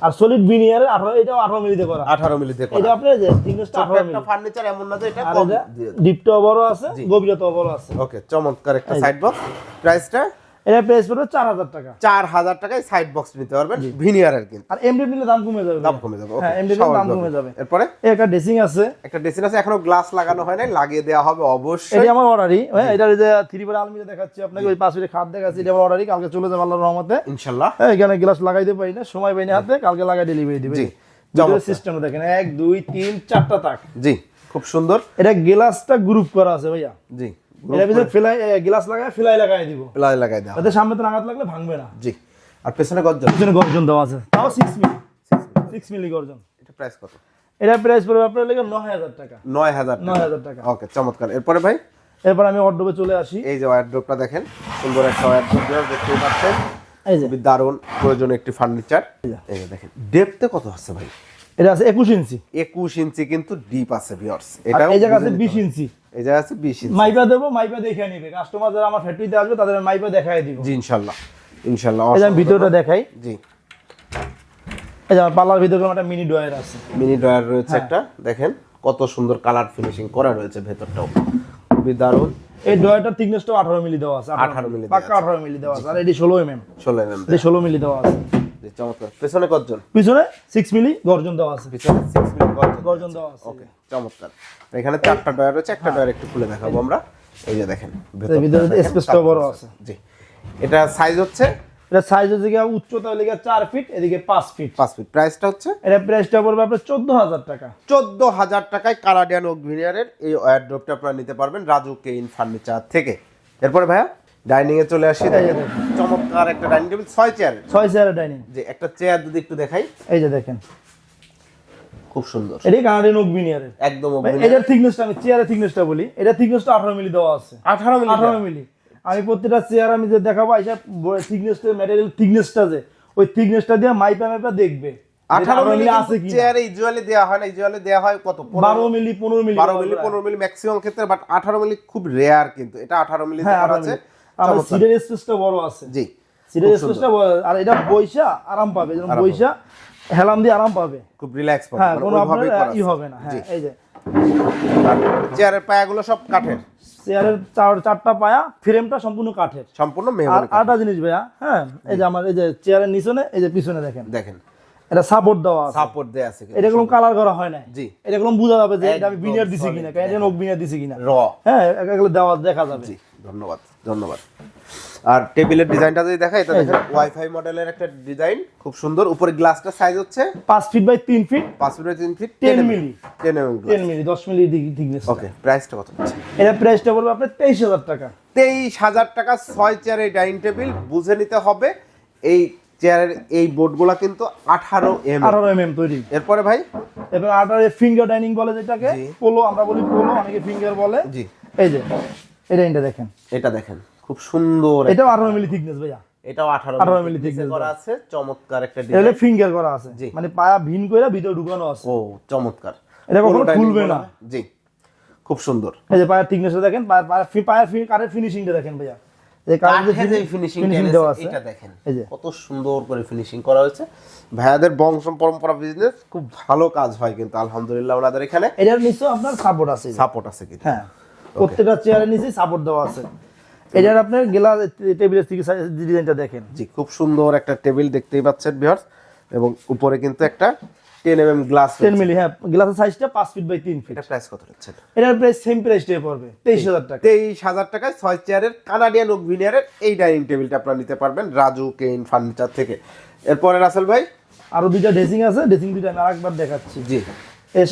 আর সলিড বিনিয়ার আঠারো এটাও আঠারো মিলিতে করা। আঠারো মিলি দিয়ে এটা করা। আপনার যে মিলি। ফার্নিচার এমন না যে এটা কম ডিপটাও বড় আছে গভীরতাও বড় আছে। ওকে চমৎকার একটা সাইড বক্স প্রাইসটা এটা প্রাইস পড়বে চার হাজার টাকা। চার হাজার টাকায় সাইড বক্স নিতে পারবেন ভিনিয়ারের কিন্তু আর এমডি নিলে দাম কমে যাবে। দাম কমে যাবে হ্যাঁ এমডি দাম কমে যাবে। এরপরে? একটা ড্রেসিং আছে। একটা ড্রেসিং আছে এখনও গ্লাস লাগানো হয় নাই লাগিয়ে দেওয়া হবে অবশ্যই। এটা আমার অর্ডারই হ্যাঁ এটা যে থ্রি আলমিরা দেখাচ্ছি আপনাকে ওই পাঁচ খাট দেখাচ্ছি এটা আমার অর্ডারই কালকে চলে যাবে আল্লাহর রহমতে। ইনশাল্লাহ। হ্যাঁ এখানে গ্লাস লাগাইতে পারি না সময় পাই না হাতে কালকে লাগাই ডেলিভারি দিবে। জি, ভিতরে চমৎকার। সিস্টেম দেখেন এক দুই তিন চারটা তাক। জি খুব সুন্দর। এটা গ্লাসটা গ্রুপ করা আছে ভাইয়া। জি। এটা ভিতরে ফেলাই গ্লাস লাগায় ফেলাই দিব। দেওয়া তাতে সামনে তো আঘাত লাগলে ভাঙবে না। জি। আর পেছনে গর্জন। পিছনে গর্জন দেওয়া আছে। তাও সিক্স মিলি সিক্স মিলি গর্জন। এটা প্রাইস কত? এটা প্রাইস পড়বে আপনার লেগে নয় হাজার টাকা। নয় হাজার নয় টাকা। ওকে চমৎকার। এরপরে ভাই? এরপর আমি চলে আসি। এই যে ওয়ারড্রপটা দেখেন সুন্দর একটা ওয়ারড্রপ দেখতেই পাচ্ছেন। এই যে। দারুণ প্রয়োজনীয় একটি ফার্নিচার এই দেখেন ডেপতে কত আছে ভাই? এটা আছে একুশ ইঞ্চি। একুশ ইঞ্চি কিন্তু ডিপ আছে ভিউয়ার্স এটা এই জায়গা আছে বিশ ইঞ্চি। এই জায়গা আছে বিশ ইঞ্চি মাইপা দেবো মাইপা দেখে নিবে। কাস্টমার যারা আমার ফ্যাক্টরিতে আসবে তাদের মাইপা দিব। জি আমি ভিতরটা দেখাই। জি। এই যে পাল্লার ভিতরে একটা মিনি ডয়ার আছে। মিনি ড্রয়ার রয়েছে হ্যাঁ। একটা দেখেন কত সুন্দর কালার ফিনিশিং করা রয়েছে ভেতরটাও। খুবই দারুণ। এই ডয়ারটার থিকনেসটাও আঠারো মিলি দেওয়া আছে। 18 মিলি পাক্কা আঠারো মিলি দেওয়া আছে। আর এটি ষোলো এম এম ষোলো এম এটি ষোলো মিলি দেওয়া আছে। চমৎকার। পেছনে কতজন? পিছনে সিক্স মিলি গর্জন দেওয়া আছে। পিছনে সিক্স মিনিট কতজন গর্জন দেওয়া আছে। ওকে চমৎকার। এখানে চারটা ড্রয়ার রয়েছে একটা ড্রয়ার একটু খুলে দেখাবো আমরা। এই যে দেখেন ভিতরে দেখেন, বড় আছে। জি। এটা সাইজ হচ্ছে? এটা সাইজ উচ্চতা লেগে চার ফিট এদিকে পাঁচ ফিট পাঁচ ফিট প্রাইসটা হচ্ছে? এটা প্রাইসটা পড়বে আপনার চোদ্দ হাজার টাকা। চোদ্দ হাজার টাকায় কানাডিয়ান ওভিনিয়ারের এই ওয়ারড্রপটা আপনারা নিতে পারবেন রাজু কেইন ফার্নিচার থেকে। এরপরে ভাইয়া? ডাইনিং এ চলে আসি দেখেন। চমৎকার একটা ডাইনিং টেবিল ছয় চেয়ারের ছয় চেয়ারের ডাইনিং যে একটা চেয়ার যদি একটু দেখাই। এই যে দেখেন। খুব সুন্দর। এটি কানাডিয়ান ওকবিনিয়ারের একদম এটার থিকনেসটা আমি চেয়ারের থিকনেসটা বলি এটা থিকনেসটা আঠারো মিলি দেওয়া আছে। আঠারো মিনিট আঠারো মিলি। আমি প্রত্যেকটা চেয়ার আমি যে দেখাবো আইসা থিকনেসটা ম্যাটেরিয়াল থিকনেসটা যে ওই থিকনেসটা দিয়ে মাইপা মাইপা দেখবে। আঠারো মিলি আছে কি চেয়ারে ইউজুয়ালি দেওয়া হয় না ইউজুয়ালি দেওয়া হয় কত? বারো মিলি পনেরো মিলি বারো মিলি পনেরো মিলি ম্যাক্সিমাম ক্ষেত্রে বাট আঠারো মিলি খুব রেয়ার কিন্তু। এটা আঠারো মিলি হ্যাঁ আছে। সিটের স্পেসটা বড় আছে। জি সিটের স্পেসটা আর এটা বইসা আরাম পাবে। যেমন বইসা হেলাম দিয়ে আরাম পাবে। খুব রিল্যাক্স হ্যাঁ কোনো আপনার ই হবে না। হ্যাঁ এই যে। চেয়ারের পায়াগুলো সব কাঠের? চেয়ারের চার চারটা পায়া ফ্রেমটা সম্পূর্ণ কাঠের। সম্পূর্ণ আর আরেকটা জিনিস ভাইয়া হ্যাঁ এই যে আমার এই যে চেয়ারের নিচনে এই যে পিছনে দেখেন। দেখেন। এটা সাপোর্ট দেওয়া আছে। সাপোর্ট দেয়া আছে। এটা কোনো কালার করা হয় না জি। এটা কোনো বোঝা যাবে যে এটা আমি বিনিয়ার দিছি কিনা কেন বিনিয়ার দিছি কিনা। র হ্যাঁ এগুলো দেওয়া দেখা যাবে। জি ধন্যবাদ। ধন্যবাদ। আর টেবিলের ডিজাইনটা যদি দেখা এটা দেখেন ওয়াইফাই মডেলের একটা ডিজাইন খুব সুন্দর। উপরে গ্লাসটা সাইজ হচ্ছে পাঁচ ফিট বাই তিন ফিট পাঁচ ফিট তিন feet 10 milli. Ten M ten milli দশ মিলি থিকনেস ওকে প্রাইসটা কত এটা প্রাইসটা আপনার তেইশ হাজার টাকা। তেইশ হাজার টাকা ছয় চেয়ারের ডাইনিং টেবিল বুঝে নিতে হবে। এই চেয়ারের এই বোর্ডগুলো কিন্তু আঠারো এম আঠারো এম এম তৈরি। এরপরে ভাই? এবার আঠারো ফিঙ্গার ডাইনিং বলে যেটাকে পোলো আমরা বলি পোলো অনেকে ফিঙ্গার বলে। জি। এই যে এই ডাইনিংটা দেখেন। এটা দেখেন খুব সুন্দর এটাও আঠারো মিলি থিকনেস ভাইয়া। এটাও আঠারো 18 মিলি thickness করা আছে চমৎকার একটা এটা ডিজাইন ফিঙ্গার করা আছে। মানে পায়া ভিন ভিতরে ঢুকানো আছে। ও চমৎকার। এটা কখনো খুলবে না। জি খুব সুন্দর। এই যে থিকনেসটা দেখেন কাঠের ফিনিশিংটা দেখেন ভাইয়া। এই যে ফিনিশিং দেওয়া আছে। এটা দেখেন। কত সুন্দর করে ফিনিশিং করা হয়েছে। ভাইয়াদের বংশ পরম্পরা বিজনেস খুব ভালো কাজ হয় কিন্তু আলহামদুলিল্লাহ ওনাদের এখানে। এটার আপনার সাপোর্ট আছে। সাপোর্ট আছে কিন্তু। হ্যাঁ। প্রত্যেকটা চেয়ারের নিচে সাপোর্ট দেওয়া আছে। এটার আপনার গেলা টেবিলের থেকে ডিজাইনটা দেখেন। জি খুব সুন্দর একটা টেবিল দেখতেই পাচ্ছেন ভিউয়ার্স এবং উপরে কিন্তু একটা ten M M glass ten milli হ্যাঁ গ্লাসের সাইজটা পাঁচ ফিট বাই তিন ফিট এটা প্রাইস কত হচ্ছে এটার প্রাইস সেম প্রাইসটাই পড়বে তেইশ হাজার টাকা। তেইশ হাজার টাকায় ছয় চেয়ারের কানাডিয়ান ওক ভিনিয়ারের এই ডাইনিং টেবিলটা আপনারা নিতে পারবেন রাজু কেইন ফার্নিচার থেকে। এরপরে রাসেল ভাই? আরও দুইটা ড্রেসিং আছে ড্রেসিং দুইটা আমি আরেকবার দেখাচ্ছি। জি।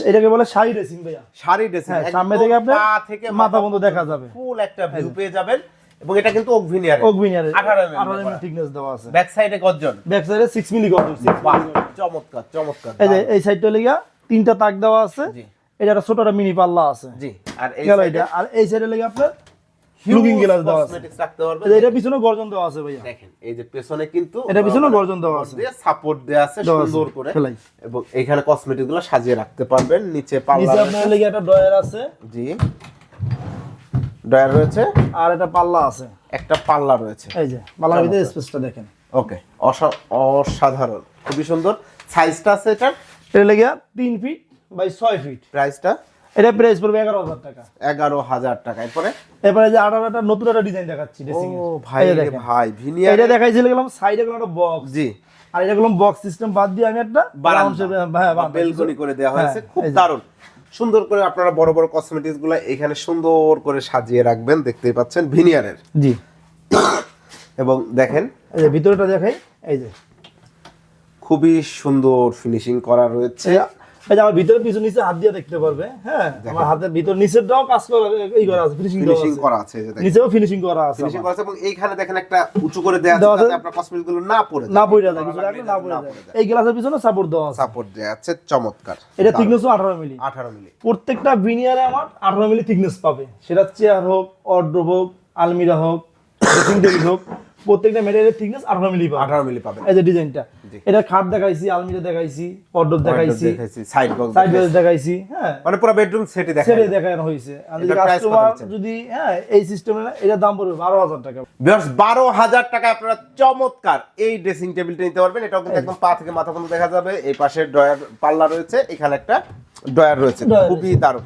এটাকে বলে শাড়ি ড্রেসিং ভাইয়া। শাড়ি ড্রেসিং হ্যাঁ, সামনে থেকে আপনার মাথা পর্যন্ত দেখা যাবে। ফুল একটা ভিউ পেয়ে যাবেন এবং এটা কিন্তু oak veneer oak veneer 18 mm 18 mm thickness দেওয়া আছে। ব্যাক সাইডে গর্জন ব্যাক সাইডে 6 মিলি গর্জন চমৎকার চমৎকার। এই যে এই সাইডটা লেগে তিনটা তাক দেওয়া আছে। জি। এটা একটা ছোট একটা মিনি পাল্লা আছে। জি আর এই সাইডে আর এই সাইডে লেগে আপনার লুকিং গ্লাস দেওয়া আছে এটা পিছনে গর্জন দেওয়া আছে ভাইয়া। দেখেন এই যে পেছনে কিন্তু এটা পিছনে গর্জন দেওয়া আছে। সাপোর্ট দেওয়া আছে সুন্দর করে। এবং এখানে কসমেটিকগুলো সাজিয়ে রাখতে পারবেন নিচে পাল্লা নিচে আপনার লেগে একটা ডয়ার আছে। জি। ডয়ার রয়েছে। আর একটা পাল্লা আছে। একটা পাল্লা রয়েছে। এই যে পাল্লার ভিতরে স্পেসটা দেখেন। ওকে অসাধারণ খুবই সুন্দর। সাইজটা আছে এটা লেগে তিন ফিট বাই ছয় ফিট প্রাইসটা এটা প্রাইস পড়বে এগারো হাজার টাকা। এগারো হাজার টাকা। এরপরে? এরপরে যে আঠারো একটা নতুন একটা ডিজাইন দেখাচ্ছি ড্রেসিং ভাই ভাই ভিনিয়ার এটা দেখাইছিল গেলাম সাইডে গেলাম একটা বক্স জি। আর এটা গেলাম বক্স সিস্টেম বাদ দিয়ে আমি একটা হ্যাঁ, বারান্দা। বেলকনি করে দেওয়া হয়েছে। হ্যাঁ, খুব দারুণ। সুন্দর করে আপনারা বড় বড় কসমেটিক্সগুলো এখানে সুন্দর করে সাজিয়ে রাখবেন দেখতেই পাচ্ছেন ভিনিয়ারের জি। এবং দেখেন এই যে ভিতরটা দেখাই এই যে। খুবই সুন্দর ফিনিশিং করা রয়েছে। এই- যে আমার ভিতরে পিছু নিচে হাত দিয়ে দেখতে পারবে হ্যাঁ? আমার হাতের ভিতর নিচেরটাও কাজ করা এই করা আছে ফিনিশিং করা আছে নিচেও ফিনিশিং করা আছে ফিনিশিং করা আছে এবং এইখানে দেখেন একটা উঁচু করে আছে যাতে আপনার কসমেটিকগুলো না পড়ে না পড়ে যায় কিছু না পড়ে যায়। এই গ্লাসের পিছনে সাপোর্ট দেওয়া আছে। সাপোর্ট দেওয়া আছে চমৎকার। এটা থিকনেসও আঠারো মিলি। আঠারো মিলি। প্রত্যেকটা ভিনিয়ারে আমার আঠারো মিলি থিকনেস পাবে। সেটা চেয়ার হোক অর্ড্রোব হোক আলমিরা হোক ড্রেসিং টেবিল হোক প্রত্যেকটা মেটেরিয়ালের থিকনেস আঠারো মিলি পাবে। আঠারো মিলি পাবেন এই যে ডিজাইনটা এটা খাট দেখাইছি আলমিরা দেখাইছি অর্ড্রোব দেখাইছি সাইড বক্স দেখাইছি। হ্যাঁ। মানে পুরো বেডরুম সেটই দেখা সেটাই দেখানো হয়েছে। আর যদি কাস্টমার যদি হ্যাঁ এই সিস্টেমে এটার দাম পড়বে বারো হাজার টাকা। ভিউয়ার্স বারো হাজার টাকা আপনারা চমৎকার এই ড্রেসিং টেবিলটা নিতে পারবেন। এটাও কিন্তু একদম পা থেকে মাথা পর্যন্ত দেখা যাবে। এই পাশে ড্রয়ার পাল্লা রয়েছে এখানে একটা ড্রয়ার রয়েছে। খুবই দারুণ।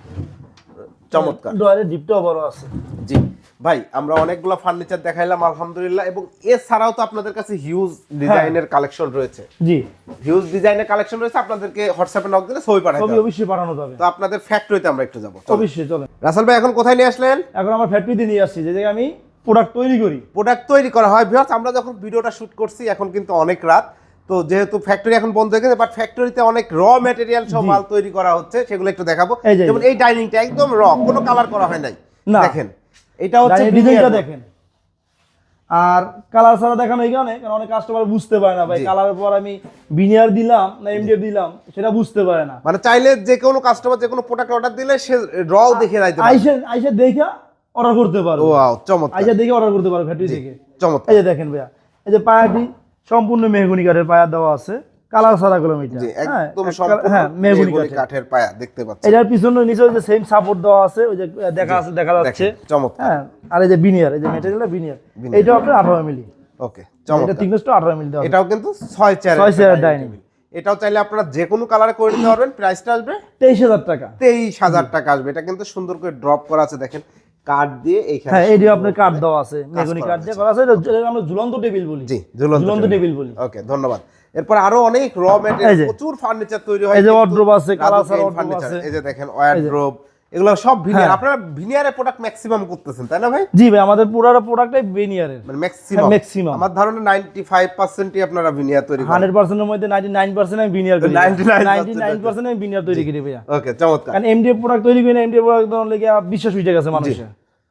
চমৎকার। ডয়ারের ডিপটাও বড় আছে। জি ভাই আমরা অনেকগুলো ফার্নিচার দেখাইলাম আলহামদুলিল্লাহ এবং এছাড়াও তো আপনাদের কাছে হিউজ ডিজাইনের কালেকশন রয়েছে। জি। হিউজ ডিজাইনের কালেকশন রয়েছে আপনাদেরকে হোয়াটসঅ্যাপে নক দিলে ছবি পাঠাতে ছবি অবশ্যই পাঠানো যাবে। তো আপনাদের ফ্যাক্টরিতে আমরা একটু যাব। অবশ্যই চলে। রাসেল ভাই এখন কোথায় নিয়ে আসলেন? এখন আমার ফ্যাক্টরিতে নিয়ে আসছি যে আমি প্রোডাক্ট তৈরি করি। প্রোডাক্ট তৈরি করা হয়। ভিউয়ার্স আমরা যখন ভিডিওটা শুট করছি এখন কিন্তু অনেক রাত। তো যেহেতু ফ্যাক্টরি এখন বন্ধ হয়ে গেছে বাট ফ্যাক্টরিতে অনেক র ম্যাটেরিয়াল সব মাল তৈরি করা হচ্ছে সেগুলো একটু দেখাবো। যেমন এই ডাইনিংটা একদম র কোনো কালার করা হয় নাই। দেখেন এটা হচ্ছে ডিজাইনটা দেখেন। আর কালার ছাড়া দেখানো এই কারণে কারণ অনেক কাস্টমার বুঝতে পারে না ভাই। কালারের পর আমি বিনিয়ার দিলাম না এমডিএফ দিলাম সেটা বুঝতে পারে না। মানে চাইলে যে কোনো কাস্টমার যে কোনো প্রোডাক্ট অর্ডার দিলে সে রও দেখে যাইতে পারে। আইসে আইসে দেখে অর্ডার করতে পারবে। ওয়াও চমৎকার। আইসে দেখে অর্ডার করতে পারবে ফ্যাক্টরি থেকে চমৎকার। এই যে দেখেন ভাইয়া এই যে পায়াটি সম্পূর্ণ মেহগুনি কাঠের পায়া দেওয়া আছে। কালার ছাড়া কিলোমিটার জি একদম হ্যাঁ মেহগুনি কাঠের। পায়া দেখতে পাচ্ছেন। এটার পিছনে নিচে ওই যে সেম সাপোর্ট দেওয়া আছে ওই যে দেখা আছে দেখা যাচ্ছে। চমৎকার। হ্যাঁ আর এই যে বিনিয়ার এই যে মেটেরিয়ালটা বিনিয়ার। আপনার আঠারো মিলি। ওকে এটা চমৎকার থিকনেসটা আঠারো মিলি দেওয়া এটাও কিন্তু ছয় চেয়ার ছয় চেয়ারের dining। এটাও চাইলে আপনারা যে কোনো কালারে করে নিতে পারবেন। প্রাইসটা আসবে তেইশ হাজার টাকা। তেইশ হাজার টাকা আসবে। এটা কিন্তু সুন্দর করে ড্রপ করা আছে দেখেন। কার্ড দিয়ে এইখানে হ্যাঁ আপনার কাঠ দেওয়া আছে। মেগুনি করা কাঠ দিয়ে করা আছে। এটা এটা আমরা ঝুলন্ত টেবিল বলি। জি ঝুলন্ত টেবিল বলি। ওকে ধন্যবাদ। এরপর আরও অনেক র ম্যাটেরিয়াল প্রচুর ফার্নিচার তৈরি হয় এই যে wardrobe আছে, furniture, আছে। এই যে দেখেন ওয়ার্ড্রোব এগুলো সব ভিনিয়ার হ্যাঁ। আপনারা ভিনিয়ারের প্রোডাক্ট ম্যাক্সিমাম করতেছেন তাই না ভাই? জি ভাই আমাদের পুরো প্রোডাক্টটাই বেনিয়ারের মানে ম্যাক্সিমাম maximum। আমার ধারণা 95% আপনারা ভিনিয়ার তৈরি করেন। হান্ড্রেড পার্সেন্টের মধ্যে নাইনটি নাইন পার্সেন্ট আমি বিনিয়ার করি। 99% নাইনটি নাইন পার্সেন্ট আমি বিনিয়ার তৈরি করি ভাইয়া। ওকে চমৎকার। কারণ এমডিএফ প্রোডাক্ট তৈরি করি না এমডিএফ প্রোডাক্ট লেগে বিশ্বাস হয়ে গেছে মানুষের।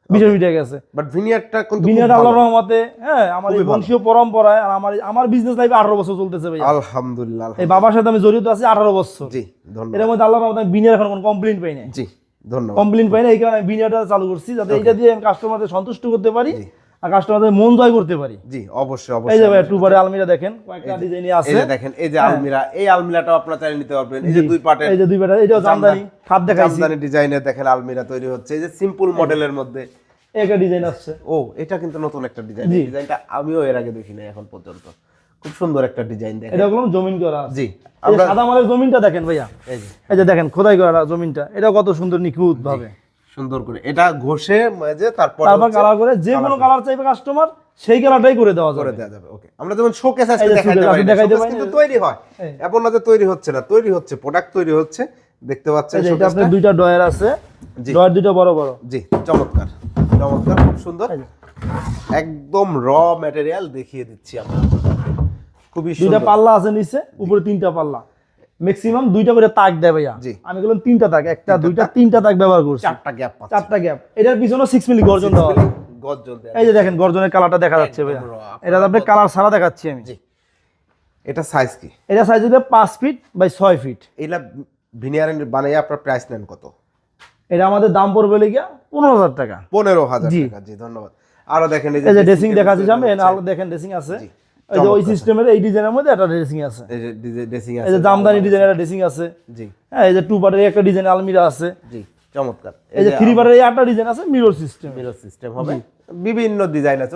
বিশ্বাস উঠে গেছে বাট ভিনিয়ারটা কিন্তু ভিনিয়ার আল্লাহর রহমতে হ্যাঁ আমার এই বংশীয় পরম্পরায় আর আমার আমার বিজনেস লাইফে আঠারো বছর চলতেছে ভাই আলহামদুলিল্লাহ এই বাবার সাথে আমি জড়িত আছি আঠারো বছর। জি ধন্যবাদ। এর মধ্যে আল্লাহর রহমতে আমি বিনিয়ার এখন কোনো কমপ্লেইন পাই না জি ধন্যবাদ। কমপ্লেইন পাই না এই কারণে আমি বিনিয়ারটা চালু করছি যাতে এটা দিয়ে আমি কাস্টমারদের সন্তুষ্ট করতে পারি। আর কাস্টমারদের মন জয় করতে পারি জি অবশ্যই এই যে ভাই টুবারে আলমিরা দেখেন কয়েকটা ডিজাইন এই আছে যে দেখেন এই যে আলমিরা এই আলমিরাটাও আপনারা চাইলে নিতে পারবেন এই যে দুই পার্টের এই যে দুই বেটা এটাও জামদানি খাপ দেখাইছি জামদানি ডিজাইনের দেখেন আলমিরা তৈরি হচ্ছে এই যে সিম্পল মডেলের মধ্যে একটা ডিজাইন আসছে ও এটা কিন্তু নতুন একটা ডিজাইন। ডিজাইনটা আমিও এর আগে দেখি নাই এখন পর্যন্ত খুব সুন্দর একটা ডিজাইন দেখেন এটা জমিন করা জি আমরা সাদা মালের জমিনটা দেখেন ভাইয়া এই যে দেখেন খোদাই করা জমিনটা এটা কত সুন্দর নিখুঁত ভাবে সুন্দর করে। এটা ঘষে মেজে তারপর তারপর কালার করে যে কোনো কালার চাইবে কাস্টমার সেই কালারটাই করে দেওয়া যাবে। দেওয়া যাবে ওকে আমরা যেমন শোকেস আজকে দেখাইতে showcase পারি আপনি। কিন্তু তৈরি হয়। এমন না যে তৈরি হচ্ছে না তৈরি হচ্ছে প্রোডাক্ট তৈরি হচ্ছে দেখতে পাচ্ছেন এটা? আপনার দুইটা ডয়ার আছে জি। ডয়ার দুইটা বড় বড়। জি চমৎকার চমৎকার খুব সুন্দর। একদম র ম্যাটেরিয়াল দেখিয়ে দিচ্ছি আমরা। খুবই দুইটা পাল্লা আছে নিচে উপরে তিনটা পাল্লা। ম্যাক্সিমাম দুইটা করে তাক দেয় ভাইয়া। আমি বললাম তিনটা তাক একটা দুইটা তিনটা তাক ব্যবহার করছি। চারটা গ্যাপ চারটা গ্যাপ এটার পিছনে সিক্স মিলি গর্জন দেওয়া। এই যে দেখেন গর্জনের কালারটা দেখা যাচ্ছে ভাইয়া। এটা আপনার কালার ছাড়া দেখাচ্ছি আমি। এটা সাইজ কি? এটা সাইজ হবে পাঁচ ফিট বাই ছয় ফিট এইটা ভিনিয়ার বানিয়ে আপনার প্রাইস নেন কত? এটা আমাদের দাম পড়বে লেগে পনেরো হাজার টাকা। পনেরো হাজার। টাকা জি ধন্যবাদ। আরও দেখেন এই যে ড্রেসিং দেখাচ্ছি সামনে আলো দেখেন ড্রেসিং আছে। এই যে ওই সিস্টেমের এই ডিজাইনের মধ্যে একটা ড্রেসিং আছে। এই যে ড্রেসিং এই যে জামদানি ডিজাইনের একটা ড্রেসিং আছে। জি। হ্যাঁ এই যে টু পার্টের একটা ডিজাইন আলমিরা আছে। জি চমৎকার। এই যে থ্রি পার্টের এই একটা ডিজাইন আছে মিরর সিস্টেম মিরর সিস্টেম হবে। বিভিন্ন ডিজাইন আছে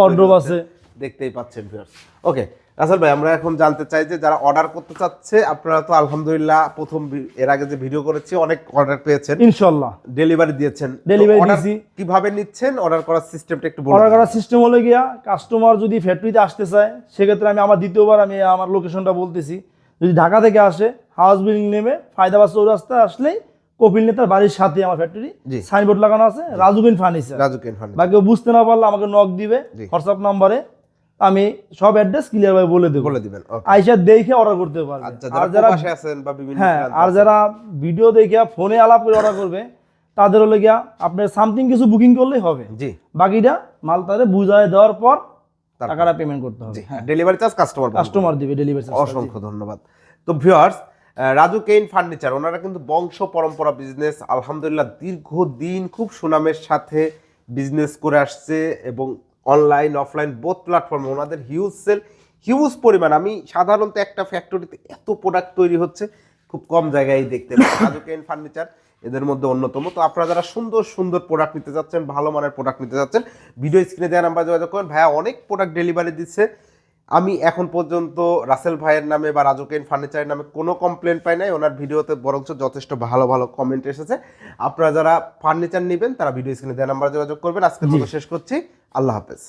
wardrobe আছে। দেখতেই পাচ্ছেন ভিউয়ার্স ওকে রাসেল ভাই আমরা এখন জানতে চাই যে যারা অর্ডার করতে চাচ্ছে আপনারা তো আলহামদুলিল্লাহ প্রথম এর আগে যে ভিডিও করেছি অনেক অর্ডার পেয়েছেন। ইনশাল্লাহ ডেলিভারি দিয়েছেন। ডেলিভারি দিয়েছি। কীভাবে নিচ্ছেন? অর্ডার করার সিস্টেমটা একটু বলুন। অর্ডার করার সিস্টেম হলো গিয়া কাস্টমার যদি ফ্যাক্টরিতে আসতে চায় সেক্ষেত্রে আমি আমার দ্বিতীয়বার আমি আমার লোকেশনটা বলতেছি। যদি ঢাকা থেকে আসে হাউস বিল্ডিং নেমে ফায়দাবাদ চৌরাস্তা আসলেই কপিল নেতার বাড়ির সাথে আমার ফ্যাক্টরি। সাইনবোর্ড লাগানো আছে রাজুবিন ফার্নিচার রাজু কেন ফার্নিচার বা কেউ বুঝতে না পারলে আমাকে নক দিবে। হোয়াটসঅ্যাপ নাম্বারে আমি সব অ্যাড্রেস ক্লিয়ার ভাবে বলে দেবো। বলে দিবেন আইসা দেখে অর্ডার করতে পারবে। আচ্ছা আর যারা আছেন বা বিভিন্ন হ্যাঁ আর যারা ভিডিও দেখে ফোনে আলাপ করে অর্ডার করবে তাদের হলো গিয়া আপনার সামথিং কিছু বুকিং করলেই হবে। জি। বাকিটা মাল তাদের বুঝায় দেওয়ার পর? টাকাটা পেমেন্ট করতে হবে। ডেলিভারি চার্জ কাস্টমার কাস্টমার দিবে ডেলিভারি চার্জ অসংখ্য ধন্যবাদ। তো ভিউয়ার্স রাজু কেইন ফার্নিচার ওনারা কিন্তু বংশ পরম্পরা বিজনেস আলহামদুলিল্লাহ দীর্ঘদিন খুব সুনামের সাথে বিজনেস করে আসছে এবং অনলাইন অফলাইন বোথ প্ল্যাটফর্মে ওনাদের হিউজ সেল হিউজ পরিমাণ। আমি সাধারণত একটা ফ্যাক্টরিতে এত প্রোডাক্ট তৈরি হচ্ছে, খুব কম জায়গায় দেখতে পাই। ফার্নিচার এদের মধ্যে অন্যতম। তো আপনারা যারা সুন্দর সুন্দর প্রোডাক্ট নিতে যাচ্ছেন ভালো মানের প্রোডাক্ট নিতে যাচ্ছেন ভিডিও স্ক্রিনে দেওয়া নাম্বার যোগাযোগ করেন। ভাইয়া অনেক প্রোডাক্ট ডেলিভারি দিচ্ছে। আমি এখন পর্যন্ত রাসেল ভাইয়ের নামে বা রাজুকেন ফার্নিচারের নামে কোনো কমপ্লেন পাই নাই। ওনার ভিডিওতে বরঞ্চ যথেষ্ট ভালো ভালো কমেন্ট এসেছে। আপনারা যারা ফার্নিচার নেবেন তারা ভিডিও স্ক্রিনে দেওয়া নাম্বার যোগাযোগ করবেন। আজকে মতো শেষ করছি। আল্লাহ হাফেজ।